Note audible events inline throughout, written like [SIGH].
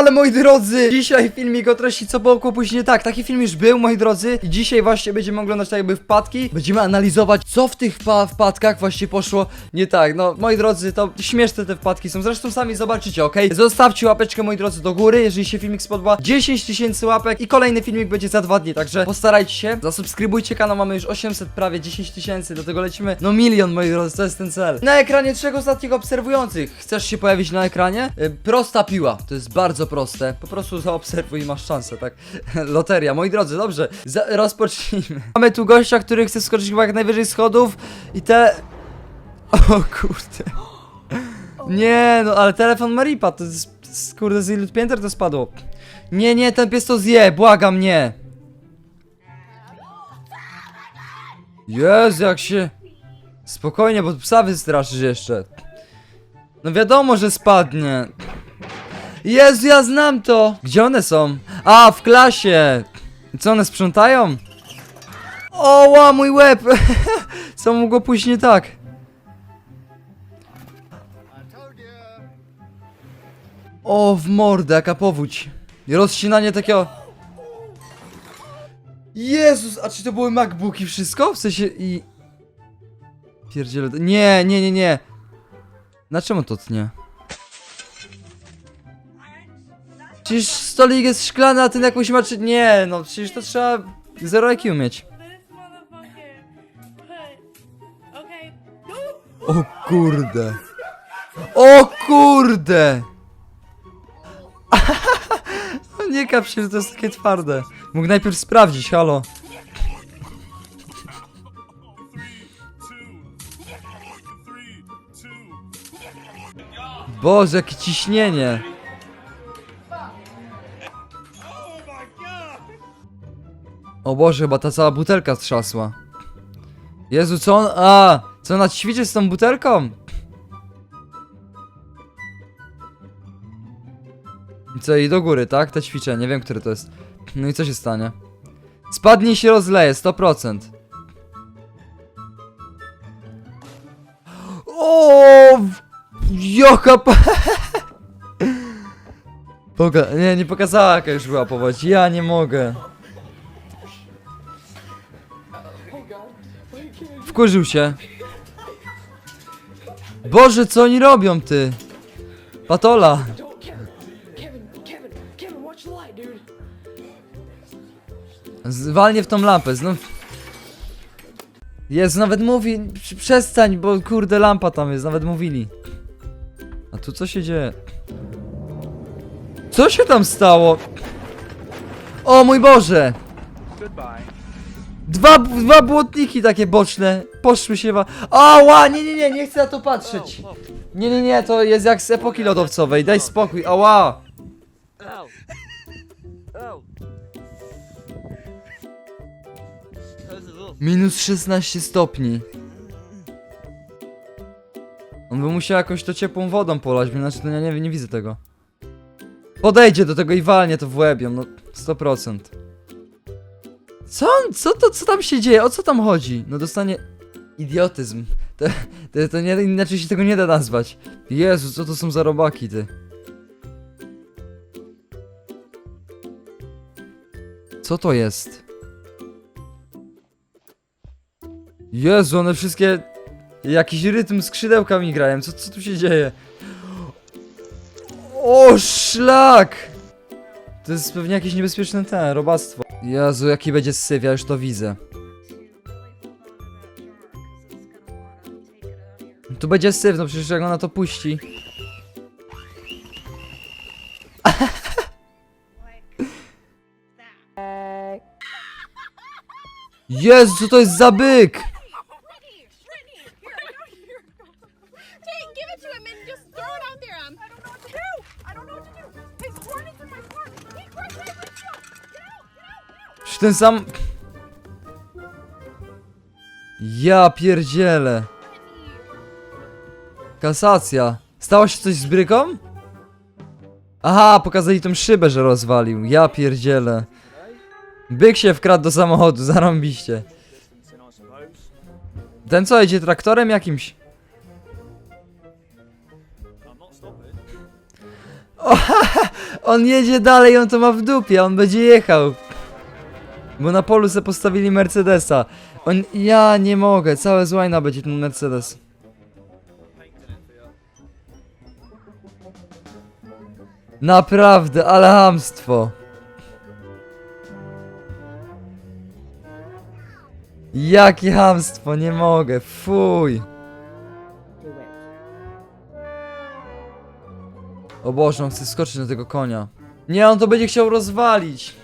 Ale moi drodzy, dzisiaj filmik o treści co było później tak, taki film już był moi drodzy. I dzisiaj właśnie będziemy oglądać tak jakby wpadki, będziemy analizować co w tych wpa- wpadkach właśnie poszło nie tak, no moi drodzy to śmieszne te wpadki są, zresztą sami zobaczycie, ok? Zostawcie łapeczkę moi drodzy do góry, jeżeli się filmik spodoba, 10 tysięcy łapek i kolejny filmik będzie za dwa dni, także postarajcie się, zasubskrybujcie kanał, mamy już 800, prawie 10 tysięcy, do tego lecimy, no milion moi drodzy, to jest ten cel. Na ekranie trzech ostatnich obserwujących, chcesz się pojawić na ekranie? Y, prosta piła, to jest bardzo proste, po prostu zaobserwuj i masz szansę, tak? [LAUGHS] Loteria, moi drodzy, dobrze, za rozpocznijmy. [LAUGHS] Mamy tu gościa, który chce skoczyć chyba jak najwyżej schodów i te... [LAUGHS] O kurde. [GASPS] Nie, no ale telefon Maripa, to jest, kurde z ilu pięter to spadło. Nie, nie, ten pies to zje, błagam, nie. Jezu, jak się... Spokojnie, bo psa wystraszysz jeszcze. No wiadomo, że spadnie. Jezu, ja znam to! Gdzie one są? A, w klasie! Co, one sprzątają? O, ła, mój łeb! [LAUGHS] Co mogło pójść nie tak? O, w mordę, jaka powódź. Rozcinanie takiego... Jezus, a czy to były MacBooki wszystko? W sensie i... Pierdziele... Nie, nie, nie, nie. Na czemu to tnie? Przecież stolik jest szklany, a ten jakąś ma czy... Nie, no przecież to trzeba... Zero IQ mieć. O kurde. O kurde! [LAUGHS] No nie kap się, że to jest takie twarde. Mógł najpierw sprawdzić, halo. Boże, jakie ciśnienie. O Boże, chyba ta cała butelka strzasła. Jezu, co on... A! Co ona ćwiczy z tą butelką? Co, i do góry, tak? Te ćwiczenie, nie wiem, które to jest. No i co się stanie? Spadnie i się rozleje, 100%. O. [LAUGHS] Poka nie, nie pokazała jaka już była powodź. Ja nie mogę. Wkurzył się. Boże, co oni robią, ty? Patola. Zwalnie w tą lampę, znów. Jest, nawet mówi, przestań, bo kurde lampa tam jest, nawet mówili. A tu co się dzieje? Co się tam stało? O mój Boże! Dwa, dwa błotniki takie boczne, poszły się wa... Ała, nie, nie, nie, nie chcę na to patrzeć. Nie, nie, nie, to jest jak z epoki lodowcowej, daj spokój, ała. Minus 16 stopni. On by musiał jakoś to ciepłą wodą polać, bo to ja nie, nie widzę tego. Podejdzie do tego i walnie to w łebią, no 100%. Co on, co to, co tam się dzieje, o co tam chodzi? No dostanie idiotyzm. To, to, to nie, inaczej się tego nie da nazwać. Jezu, co to są za robaki, ty? Co to jest? Jezu, one wszystkie jakiś rytm skrzydełkami grają. Co, co tu się dzieje? O, szlak! To jest pewnie jakieś niebezpieczne ten, robactwo. Jezu, jaki będzie syf, ja już to widzę. Tu będzie syf, no przecież jak ona to puści. [LAUGHS] Jezu, co to jest za byk? Ten sam... Ja pierdzielę. Kasacja. Stało się coś z bryką? Aha, pokazali tą szybę, że rozwalił. Ja pierdzielę. Byk się wkradł do samochodu, [LAUGHS] zarąbiście. Ten co, idzie traktorem jakimś? O, [LAUGHS] on jedzie dalej, on to ma w dupie, on będzie jechał. Bo na polu se postawili Mercedesa. On, ja nie mogę, całe z łajna będzie ten Mercedes. Naprawdę, ale hamstwo. Jakie hamstwo, nie mogę, fuj. O Boże, on chce skoczyć na tego konia. Nie, on to będzie chciał rozwalić.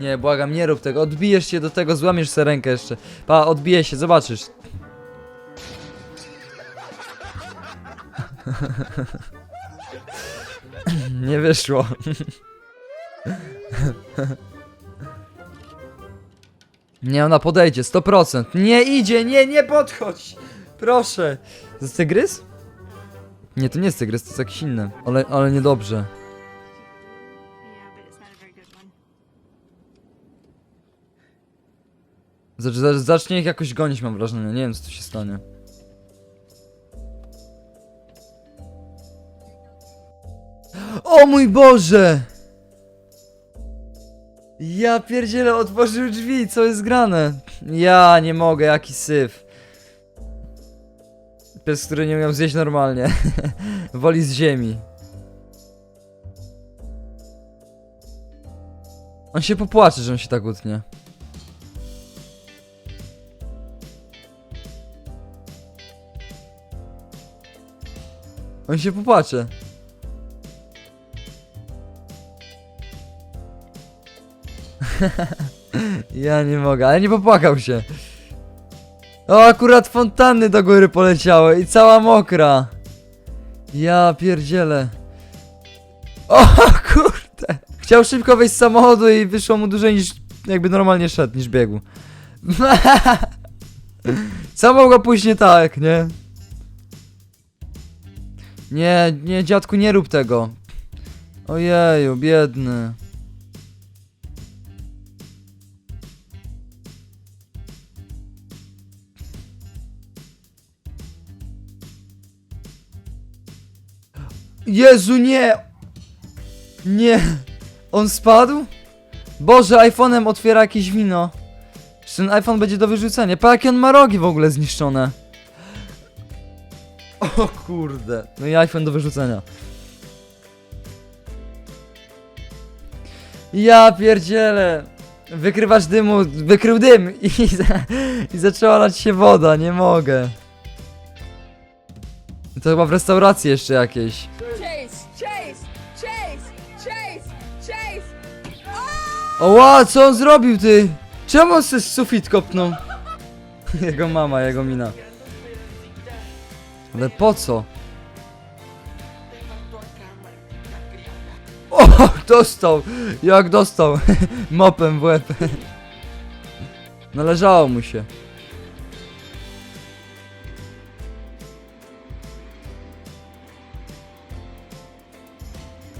Nie, błagam, nie rób tego. Odbijesz się do tego, złamiesz sobie rękę jeszcze. Pa, odbije się, zobaczysz. [LAUGHS] nie wyszło. [LAUGHS] Nie, ona podejdzie, 100%. Nie idzie, nie, nie podchodź! Proszę. To jest tygrys? Nie, to nie jest tygrys, to jest jakiś inny. Ale, ale niedobrze. Zacz, zacz, zacznie ich jakoś gonić, mam wrażenie. Nie wiem, co tu się stanie. O mój Boże! Ja pierdzielę, otworzył drzwi, co jest grane? Ja nie mogę, jaki syf. Pies, który nie miał zjeść normalnie. [LAUGHS] Woli z ziemi. On się popłacze, że on się tak utnie. On się popłacze. [LAUGHS] ja nie mogę, ale nie popłakał się. O, akurat fontanny do góry poleciały i cała mokra. Ja pierdzielę. O [LAUGHS] kurde. Chciał szybko wejść z samochodu i wyszło mu dłużej niż jakby normalnie szedł, niż biegł. [LAUGHS] Co mogło pójść nie tak, nie? Nie, nie, dziadku, nie rób tego. Ojeju, biedny. Jezu, nie! Nie! On spadł? Boże, iPhone'em otwiera jakieś wino. Czy ten iPhone będzie do wyrzucenia? Pa, jakie on ma rogi w ogóle zniszczone. O kurde. No i iPhone do wyrzucenia. Ja pierdzielę. Wykrywacz dymu, wykrył dym i, [LAUGHS] i zaczęła lać się woda, nie mogę. To chyba w restauracji jeszcze jakieś. Chase! Chase! Chase! Chase! Chase! Oła, co on zrobił ty? Czemu on se sufit kopnął? [LAUGHS] Jego mama, jego mina. Ale po co? O, [LAUGHS] dostał! Jak dostał? [LAUGHS] Mopem w łeb. [LAUGHS] Należało mu się.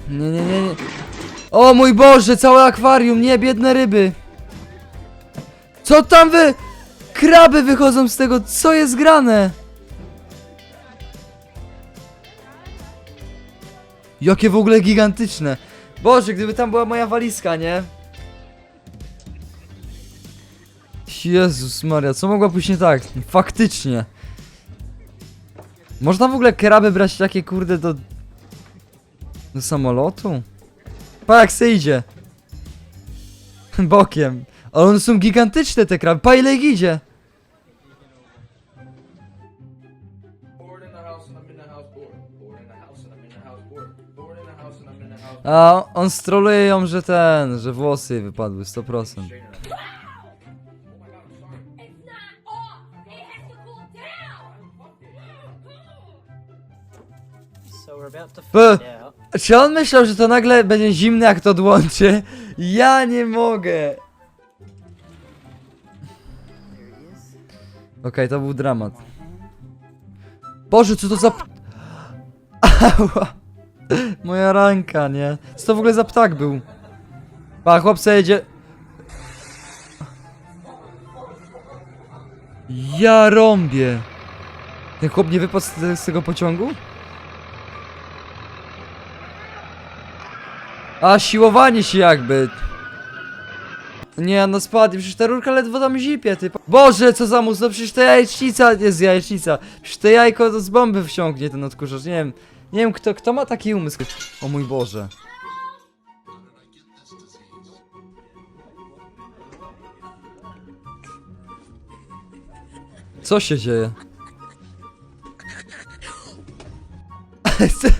Nie, nie, nie, nie. O mój Boże, całe akwarium, nie, biedne ryby. Co tam wy? Kraby wychodzą z tego, co jest grane? Jakie w ogóle gigantyczne. Boże, gdyby tam była moja walizka, nie? Jezus Maria, co mogła pójść nie tak? Faktycznie. Można w ogóle kraby brać takie kurde do... Do samolotu? Pa jak se idzie. [LAUGHS] Bokiem. Ale one są gigantyczne te kraby. Pa ile ich idzie. A on stroluje ją, że ten, że włosy jej wypadły 100%. It's not off. It has to cool down. So we're about to P-. Czy on myślał, że to nagle będzie zimne jak to odłączy? Ja nie mogę. Okej, to był dramat. Boże, co to za... [LAUGHS] Ała. [LAUGHS] Moja ranka, nie? Co to w ogóle za ptak był? Pa, chłopca jedzie... Ja rąbię. Ten chłop nie wypadł z, tego pociągu? A, siłowanie się jakby. Nie, no spadnie, przecież ta rurka ledwo tam zipie, ty. Boże, co za mus, no przecież to jajecznica jest jajecznica. Przecież to jajko to z bomby wciągnie ten odkurzacz, nie wiem. Nie wiem, kto, kto ma taki umysł. O mój Boże. Co się dzieje? [LAUGHS]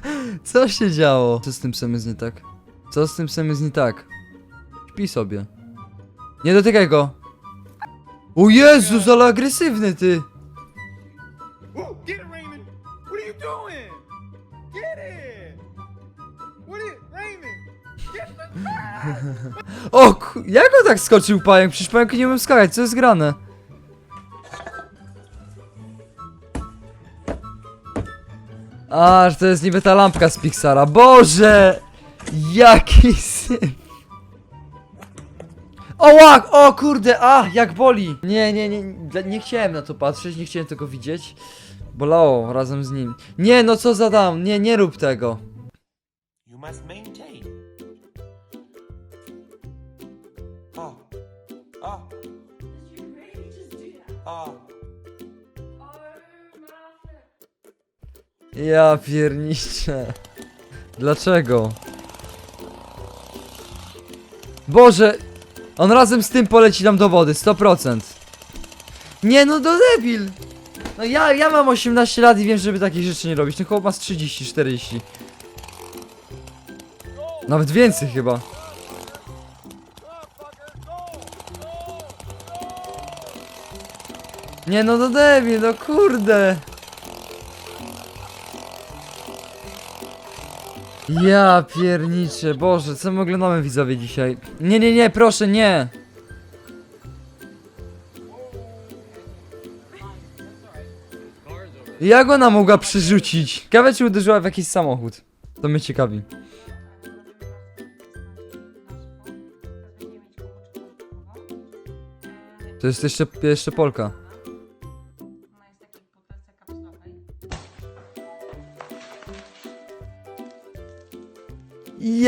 co, się działo? Co z tym psem jest nie tak? Co z tym psem jest nie tak? Śpi sobie. Nie dotykaj go! O Jezus, ale agresywny ty! [LAUGHS] O, jak on tak skoczył pająk? Przecież pająk nie umiem skakać, co jest grane? Aż to jest niby ta lampka z Pixara. Boże! Jaki syn! O łak! O kurde! A! Jak boli! Nie, nie, nie, nie, nie chciałem na to patrzeć, nie chciałem tego widzieć. Bolało razem z nim. Nie, no co za dam? Nie, nie rób tego. You must maintain. Oh. Oh. Ja pierniczę. Dlaczego? Boże! On razem z tym poleci nam do wody, 100%. Nie no, do debil! No ja, ja mam 18 lat i wiem, żeby takich rzeczy nie robić. Ten chłop ma z 30, 40. Nawet więcej chyba. Nie no, do debil, no kurde. Ja pierniczę, Boże, co my oglądamy widzowie dzisiaj? Nie, nie, nie, proszę, nie! Jak ona mogła przerzucić? Ciekawe czy uderzyła w jakiś samochód. To mnie ciekawi. To jest jeszcze, jeszcze Polka.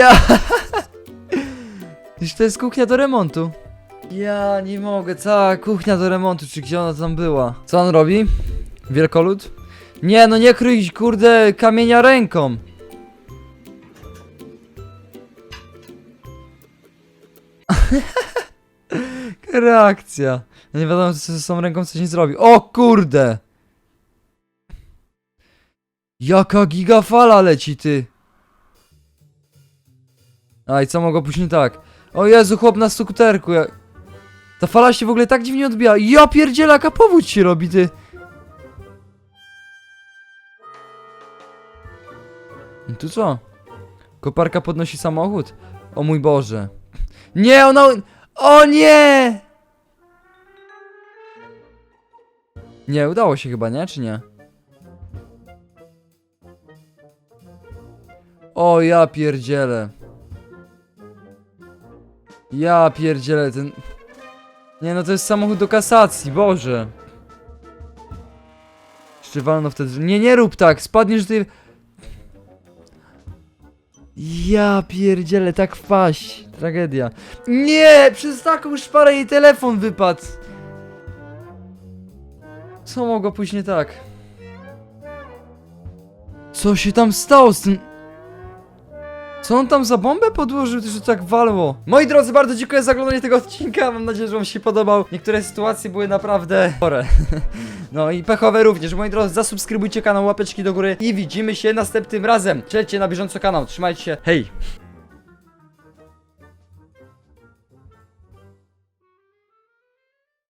Ja! [LAUGHS] To jest kuchnia do remontu. Ja nie mogę, cała kuchnia do remontu, czy gdzie ona tam była? Co on robi? Wielkolud? Nie, no nie kryj, kurde, kamienia ręką. [LAUGHS] Reakcja. Ja nie wiadomo, co z tą ręką coś nie zrobi. O kurde! Jaka gigafala leci, ty! A i co mogło później tak? O Jezu, chłop na skuterku. Ja... Ta fala się w ogóle tak dziwnie odbija. Ja pierdzielę, jaka powódź się robi, ty. I tu co? Koparka podnosi samochód? O mój Boże. Nie, ona... O nie! Nie, udało się chyba, nie? Czy nie? O, ja pierdzielę. Ja pierdzielę ten... Nie no, to jest samochód do kasacji, Boże. Jeszcze walno wtedy... Nie, nie rób tak, spadniesz ty... Ja pierdzielę, tak wpaść. Tragedia. Nie, przez taką szparę jej telefon wypadł. Co mogło pójść nie tak? Co się tam stało z tym... Co on tam za bombę podłożył, że tak walło? Moi drodzy, bardzo dziękuję za oglądanie tego odcinka. Mam nadzieję, że wam się podobał. Niektóre sytuacje były naprawdę chore. [LAUGHS] No i pechowe również. Moi drodzy, zasubskrybujcie kanał, łapeczki do góry i widzimy się następnym razem. Śledźcie na bieżąco kanał. Trzymajcie się. Hej!